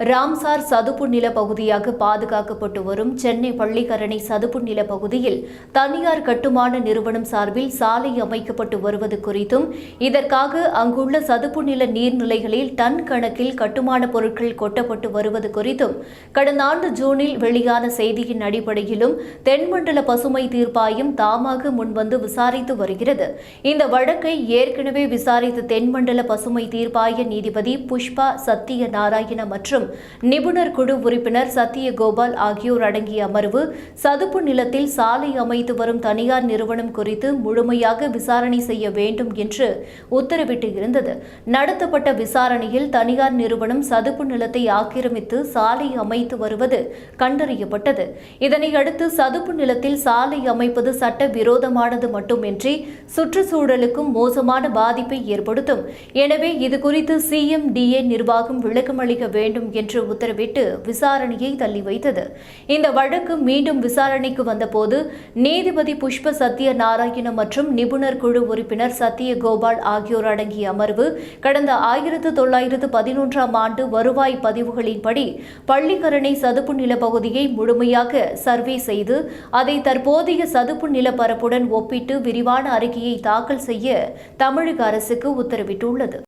Ramsar சதுப்பு நில பகுதியாக பாதுகாக்கப்பட்டு வரும் சென்னை பள்ளிக்கரணை சதுப்பு நில பகுதியில் தனியார் கட்டுமான நிறுவனம் சார்பில் சாலை அமைக்கப்பட்டு வருவது குறித்தும் இதற்காக அங்குள்ள சதுப்பு நில நீர்நிலைகளில் டன் கணக்கில் கட்டுமான பொருட்கள் கொட்டப்பட்டு வருவது குறித்தும் கடந்த ஆண்டு ஜூனில் வெளியான செய்தியின் அடிப்படையிலும் தென்மண்டல பசுமை தீர்ப்பாயம் தாமாக முன்வந்து விசாரித்து வருகிறது. இந்த வழக்கை ஏற்கனவே விசாரித்த தென்மண்டல பசுமை தீர்ப்பாய நீதிபதி புஷ்பா சத்திய நாராயண மற்றும் நிபுணர் குழு உறுப்பினர் சத்தியகோபால் ஆகியோர் அடங்கிய அமர்வு சதுப்பு நிலத்தில் சாலை அமைத்து வரும் தனியார் நிறுவனம் குறித்து முழுமையாக விசாரணை செய்ய வேண்டும் என்று உத்தரவிட்டு இருந்தது நடத்தப்பட்ட விசாரணையில் தனியார் நிறுவனம் சதுப்பு நிலத்தை ஆக்கிரமித்து சாலை அமைத்து வருவது கண்டறியப்பட்டது. இதனையடுத்து சதுப்பு நிலத்தில் சாலை அமைப்பது சட்ட விரோதமானது மட்டுமின்றி சுற்றுச்சூழலுக்கும் மோசமான பாதிப்பை ஏற்படுத்தும். எனவே இதுகுறித்து சிஎம்டிஏ நிர்வாகம் விளக்கமளிக்க வேண்டும் என்று உத்தரவிட்டு விசாரணையை தள்ளி வைத்தது. இந்த வழக்கு மீண்டும் விசாரணைக்கு வந்தபோது நீதிபதி புஷ்ப சத்ய நாராயண மற்றும் நிபுணர் குழு உறுப்பினர் சத்ய கோபால் ஆகியோர் அடங்கிய அமர்வு கடந்த ஆயிரத்து தொள்ளாயிரத்து பதினொன்றாம் ஆண்டு வருவாய் பதிவுகளின்படி பள்ளிக்கரணை சதுப்பு நில பகுதியை முழுமையாக சர்வே செய்து அதை தற்போதைய சதுப்பு நிலப்பரப்புடன் ஒப்பிட்டு விரிவான அறிக்கையை தாக்கல் செய்ய தமிழக அரசுக்கு உத்தரவிட்டுள்ளது.